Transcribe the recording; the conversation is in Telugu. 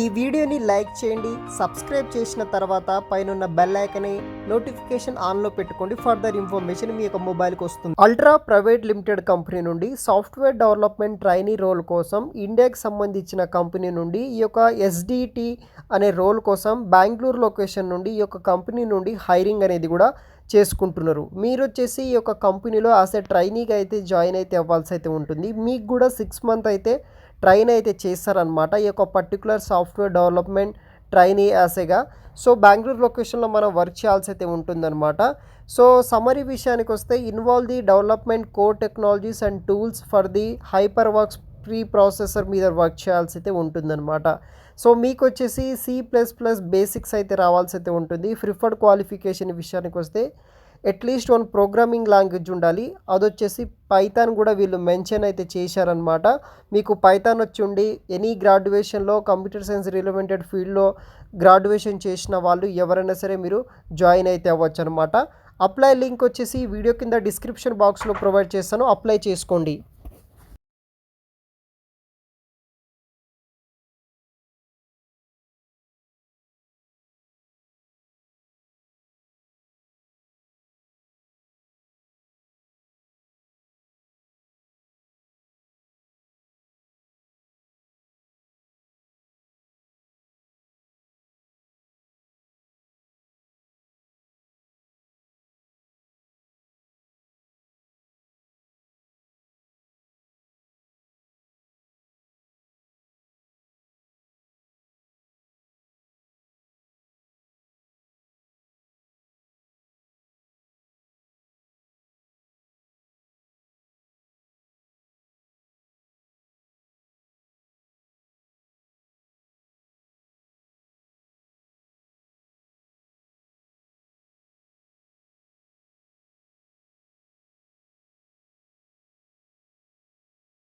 ఈ వీడియోని లైక్ చేయండి సబ్స్క్రైబ్ చేసిన తర్వాత పైన బెల్ ఐకన్ నోటిఫికేషన్ ఆన్లో పెట్టుకోండి. ఫర్దర్ ఇన్ఫర్మేషన్ మీ యొక్క మొబైల్కి వస్తుంది. అల్ట్రా ప్రైవేట్ లిమిటెడ్ కంపెనీ నుండి సాఫ్ట్వేర్ డెవలప్మెంట్ ట్రైనీ రోల్ కోసం ఇండియాకి సంబంధించిన కంపెనీ నుండి ఈ యొక్క ఎస్డిటి అనే రోల్ కోసం బెంగళూరు లొకేషన్ నుండి ఈ యొక్క కంపెనీ నుండి హైరింగ్ అనేది కూడా చేసుకుంటున్నారు. మీరు వచ్చేసి ఈ యొక్క కంపెనీలో యాజ్ ఎ ట్రైనీగా అయితే జాయిన్ అయితే అవ్వాల్సి అయితే ఉంటుంది. మీకు కూడా సిక్స్ మంత్ అయితే ట్రైన్ అయితే చేస్తారనమాట ఈ యొక్క పర్టికులర్ సాఫ్ట్వేర్ డెవలప్మెంట్ ట్రైనీ యాసేగా సో బెంగళూరు లొకేషన్లో మనం వర్క్ చేయాల్సి అయితే ఉంటుందన్నమాట. సో సమరీ విషయానికి వస్తే involve the development core technologies and tools for the hyper works pre processor మీద వర్క్ చేయాల్సి అయితే ఉంటుందన్నమాట. సో మీకు వచ్చేసి సి ప్లస్ ప్లస్ బేసిక్స్ అయితే రావాల్సి అయితే ఉంటుంది. ప్రిఫర్డ్ క్వాలిఫికేషన్ విషయానికి వస్తే అట్లీస్ట్ వన్ ప్రోగ్రామింగ్ లాంగ్వేజ్ ఉండాలి. అది వచ్చేసి పైథాన్ కూడా వీళ్ళు మెన్షన్ అయితే చేశారనమాట మీకు పైథాన్ వచ్చి ఉండి ఎనీ గ్రాడ్యుయేషన్లో కంప్యూటర్ సైన్స్ రిలవెంటెడ్ ఫీల్డ్లో గ్రాడ్యుయేషన్ చేసిన వాళ్ళు ఎవరైనా సరే మీరు జాయిన్ అయితే అవ్వచ్చు అనమాట అప్లై లింక్ వచ్చేసి వీడియో కింద డిస్క్రిప్షన్ బాక్స్లో ప్రొవైడ్ చేస్తాను. అప్లై చేసుకోండి.